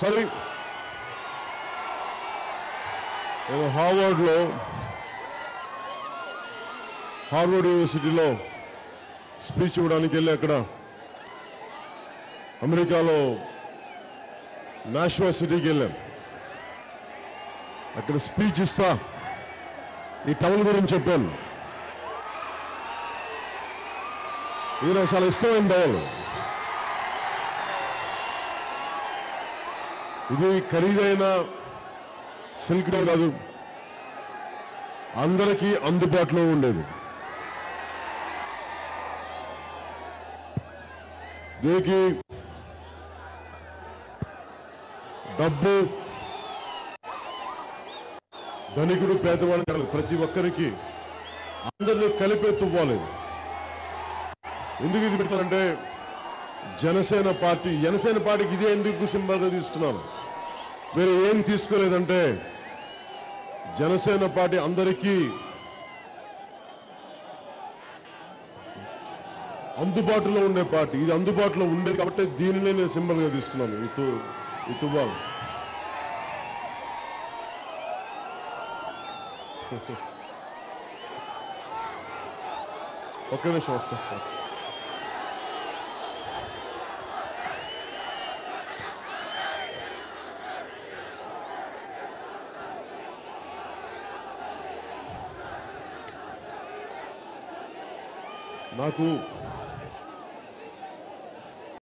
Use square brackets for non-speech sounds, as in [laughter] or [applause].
చదివి నేను హార్వర్డ్లో హార్వర్డ్ యూనివర్సిటీలో స్పీచ్ ఇవ్వడానికి వెళ్ళి అక్కడ అమెరికాలో నేషనల్ సిటీకి వెళ్ళాం అక్కడ స్పీచ్ ఇస్తా ఈ టౌన్ గురించి చెప్పాను. ఇది నాకు చాలా ఇష్టమైన టౌన్. ఇది ఖరీదైన సిల్క్ రోడ్ కాదు. అందరికీ అందుబాటులో ఉండేది. దీనికి డబ్బు ధనికుడు పేదవాడు కాదు ప్రతి ఒక్కరికి అందరినీ కలిపే తువ్వాలేదు. ఎందుకు ఇది పెడతారంటే జనసేన పార్టీ జనసేన పార్టీకి ఇదే ఎందుకు సింబల్గా తీసుకున్నాను వేరే ఏం తీసుకోలేదంటే జనసేన పార్టీ అందరికీ అందుబాటులో ఉండే పార్టీ. ఇది అందుబాటులో ఉండేది కాబట్టి దీనినే నేను సింబల్గా తీసుకున్నాను ఈ తు [laughs] ఒక్క నిమిషం వస్తా. Νάκου.